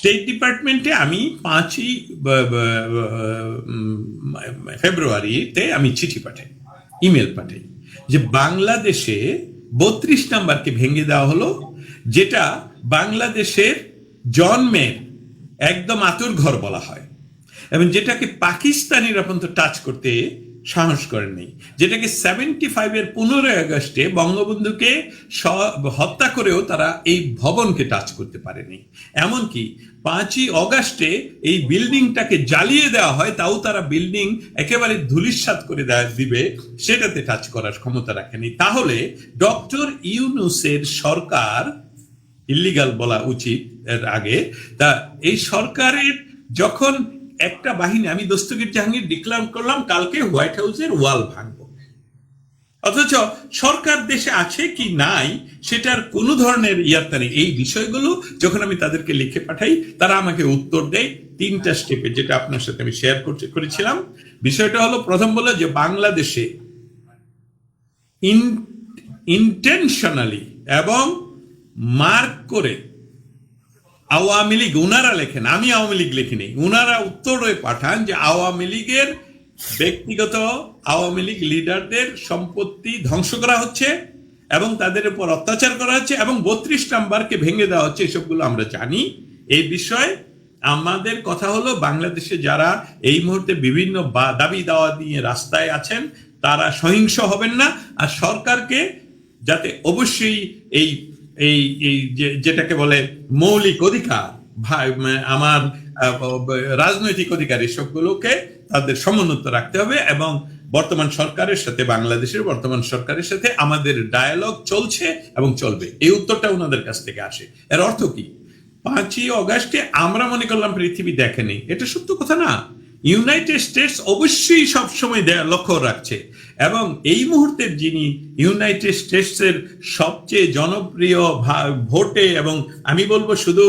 State ডিপার্টমেন্টে আমি পাঁচই ফেব্রুয়ারিতে আমি চিঠি পাঠাই ইমেল পাঠাই যে বাংলাদেশে বত্রিশ নাম্বারকে ভেঙে দেওয়া হলো, যেটা বাংলাদেশের জন্মের একদম আতুর ঘর বলা হয় এবং যেটাকে পাকিস্তানিরা পর্যন্ত টাচ করতে সাহস করেননি। যেটাকে সেভেন্টি ফাইভের পনেরোই আগস্টে বঙ্গবন্ধুকে হত্যা করেও তারা এই ভবনকে টাচ করতে পারেনি। এমনকি পাঁচই অগাস্টে এই বিল্ডিংটাকে জ্বালিয়ে দেওয়া হয়, তাও তারা বিল্ডিং একেবারে ধুলিস্বাত করে দেয়া- দিবে, সেটাতে টাচ করার ক্ষমতা রাখেনি। তাহলে ডক্টর ইউনুসের সরকার ইল্লিগাল বলা উচিত এর আগে, তা এই সরকারের যখন একটা বাহিনী, আমি দস্তগীর জাহাঙ্গীর ডিক্লার করলাম, কালকে হোয়াইট হাউসের ওয়াল ভাঙবো। অথচ সরকার দেশে আছে কি নাই, সেটার কোনো ধরনের ইয়ার এই বিষয়গুলো যখন আমি তাদেরকে লিখে পাঠাই, তারা আমাকে উত্তর দেয় তিনটা স্টেপে যেটা আপনার সাথে আমি শেয়ার করতে করেছিলাম। বিষয়টা হলো, প্রথম বলে যে বাংলাদেশে ইন ইন্টেনশনালি এবং মার্ক করে আওয়ামী লীগ, উনারা লেখেন, আমি আওয়ামী লীগ লিখিনি। উনারা উত্তরে পাঠান যে আওয়ামী লীগের ব্যক্তিগত আওয়ামী লীগ লিডারদের সম্পত্তি ধ্বংস করা হচ্ছে এবং তাদের উপর অত্যাচার করা হচ্ছে এবং বত্রিশ নাম্বারকে ভেঙে দেওয়া হচ্ছে, এসবগুলো আমরা জানি। এই বিষয়ে আমাদের কথা হলো, বাংলাদেশে যারা এই মুহূর্তে বিভিন্ন দাবি দাওয়া দিয়ে রাস্তায় আছেন, তারা সহিংস হবেন না। আর সরকারকে যাতে অবশ্যই এই এই যেটাকে বলে মৌলিক অধিকার আমার রাজনৈতিক অধিকার, এসবগুলোকে তাদের সমুন্নত রাখতে হবে এবং বর্তমান সরকারের সাথে, বাংলাদেশের বর্তমান সরকারের সাথে আমাদের ডায়ালগ চলছে এবং চলবে। এই উত্তরটা ওনাদের কাছ থেকে আসে। এর অর্থ কি? পাঁচই অগাস্টে আমরা মনে করলাম পৃথিবী দেখেনি। এটা সত্য কথা না। ইউনাইটেড স্টেটস অবশ্যই সবসময় দেয়া, লক্ষ্য রাখছে। এবং এই মুহূর্তের যিনি ইউনাইটেড স্টেটসের সবচেয়ে জনপ্রিয় ভোটে এবং আমি বলব শুধু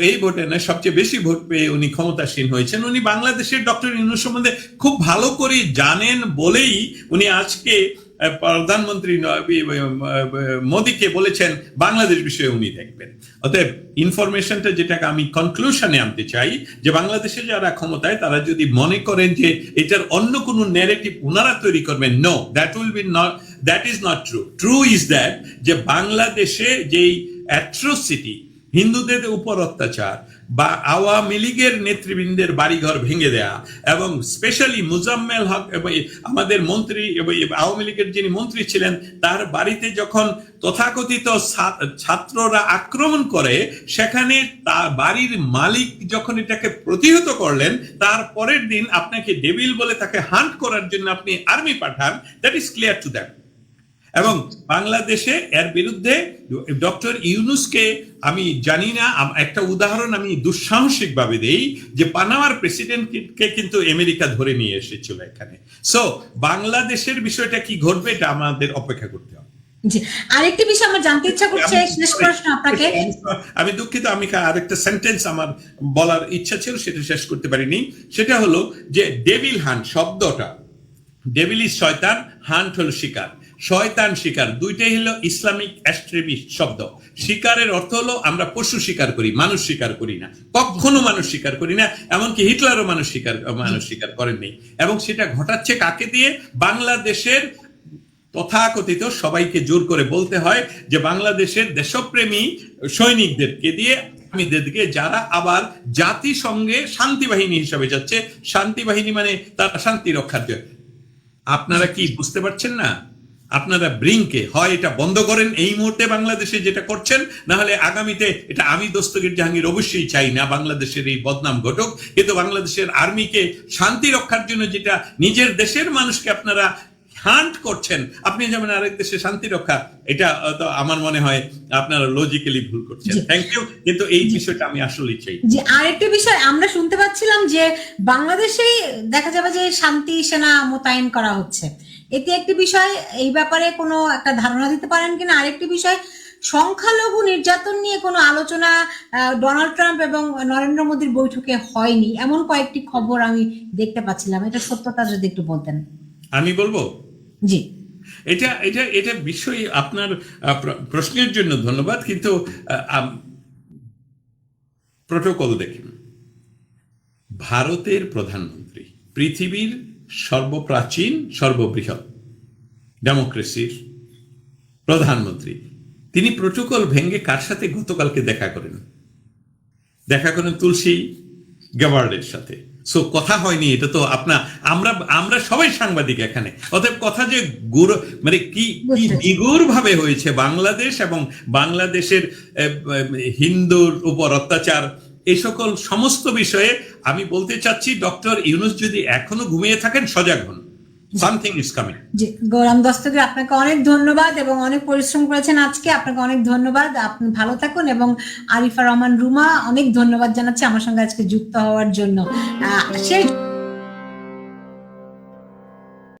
এই ভোটে না সবচেয়ে বেশি ভোট পেয়ে উনি ক্ষমতাসীন হয়েছেন। উনি বাংলাদেশের ডক্টর ইউনুস সম্বন্ধে খুব ভালো করে জানেন বলেই উনি আজকে প্রধানমন্ত্রী মোদীকে বলেছেন, বাংলাদেশ বিষয়ে উনি দেখবেন। অতএব ইনফরমেশনটা যেটাকে আমি কনক্লুশনে আনতে চাই, যে বাংলাদেশে যারা ক্ষমতায়, তারা যদি মনে করেন যে এটার অন্য কোনো ন্যারেটিভ ওনারা তৈরি করবেন no that will be not that is not true true is that যে বাংলাদেশে যেই অ্যাট্রোসিটি হিন্দুদের উপর অত্যাচার বা আওয়ামী লীগের নেতৃবৃন্দের বাড়িঘর ভেঙে দেয়া এবং স্পেশালি মুজাম্মেল হক আমাদের মন্ত্রী আওয়ামী লীগের যিনি মন্ত্রী ছিলেন, তার বাড়িতে যখন তথাকথিত ছাত্ররা আক্রমণ করে, সেখানে তার বাড়ির মালিক যখন এটাকে প্রতিহত করলেন, তার পরের দিন আপনাকে ডেভিল বলে তাকে হান্ট করার জন্য আপনি army Pathaan that is clear to that এবং বাংলাদেশে এর বিরুদ্ধে ডক্টর ইউনুসকে আমি জানি না একটা উদাহরণ আমি দুঃসাহসিক ভাবে দেই যে পানামার প্রেসিডেন্টকে কিন্তু আমেরিকা ধরে নিয়ে এসেছিল এখানে। সো বাংলাদেশের বিষয়টা কি ঘটবে এটা আমাদের অপেক্ষা করতে হবে। জি আরেকটি বিষয় আমার জানতে ইচ্ছা করছে আমি- শেষ প্রশ্ন আপনাকে। আমি দুঃখিত আমি আরেকটা সেন্টেন্স আমার বলার ইচ্ছা ছিল সেটা শেষ করতে পারিনি। সেটা হলো যে ডেভিল হান্ট শব্দটা ডেভিল ইজ শয়তান হান্ট হলো শিকার। শয়তান শিকার। দুইটাই হলো ইসলামিক অ্যাস্ট্রিবি শব্দ। শিকারের অর্থ হলো আমরা পশু শিকার করি, মানুষ শিকার করি না। কখনো মানুষ শিকার করি না, এমনকি হিটলারও মানুষ শিকার মানুষ শিকার করেননি এবং সেটা ঘটাচ্ছে কাকে দিয়ে? বাংলাদেশের তথাকথিত সবাইকে জোর করে বলতে হয় যে বাংলাদেশের দেশপ্রেমী সৈনিকদেরকে দিয়ে আর্মিদেরকে যারা আবার জাতিসংঘে শান্তি বাহিনী হিসাবে যাচ্ছে, শান্তি বাহিনী মানে তারা শান্তি রক্ষার জন্য। আপনারা কি বুঝতে পারছেন না? আপনারা ব্রিংকে হয় এটা বন্ধ করেন এই মুহূর্তে বাংলাদেশে যেটা করছেন না হলে আগামীতে এটা আমি দস্তগীর জাহাঙ্গীর অবশ্যই চাই না বাংলাদেশের এই বদনাম ঘটুক কিন্তু বাংলাদেশের আর্মিকে শান্তি রক্ষার জন্য যেটা নিজের দেশের মানুষকে আপনারা হান্ট করছেন আপনি যেমন আরেক দেশে শান্তি রক্ষা এটা তো আমার মনে হয় আপনারা লজিক্যালি ভুল করছেন। থ্যাংক ইউ কিন্তু এই বিষয়টা আমি আসলেই চাই। যে আরেকটি বিষয় আমরা শুনতে পাচ্ছিলাম যে বাংলাদেশেই দেখা যাবে যে শান্তি সেনা মোতায়েন করা হচ্ছে। এটি একটি বিষয় এই ব্যাপারে কোনো একটা ধারণা দিতে পারেন কিনা? আরেকটি বিষয় সংখ্যালঘু নির্যাতন নিয়ে কোনো আলোচনা ডোনাল্ড ট্রাম্প এবং নরেন্দ্র মোদীর বৈঠকে হয়নি। এমন কয়েকটি খবর আমি দেখতে পাচ্ছিলাম। এটা সত্যতা যদি একটু বলতেন। আমি বলব? জি। এটা এটা এটা বিষয় আপনার প্রশ্নের জন্য ধন্যবাদ কিন্তু প্রোটোকল দেখেন। ভারতের প্রধানমন্ত্রী পৃথিবীর সর্বপ্রাচীন সর্ববৃহৎ ডেমোক্রেসির প্রধানমন্ত্রী। তিনি প্রোটোকল ভেঙে কার সাথে গতকালকে দেখা করেন? দেখা করেন তুলসী গ্যাবার্ডের সাথে। সো কথা হয়নি এটা তো আপনা আমরা আমরা সবাই সাংবাদিক এখানে। অতএব কথা যে গুর মানে কি কি। নিগুর ভাবে হয়েছে বাংলাদেশ এবং বাংলাদেশের হিন্দুর উপর অত্যাচার এই সকল সমস্ত বিষয়ে আমি বলতে চাচ্ছি ডক্টর ইউনুস যদি এখনও ঘুমিয়ে থাকেন সজাগ হন। Something is coming G Gouram Dastagir আপনাকে অনেক ধন্যবাদ এবং অনেক পরিশ্রম করেছেন আজকে। আপনাকে অনেক ধন্যবাদ। আপনি ভালো থাকুন এবং আরিফা রহমান রুমা অনেক ধন্যবাদ জানাচ্ছি আমার সঙ্গে আজকে যুক্ত হওয়ার জন্য। শেষ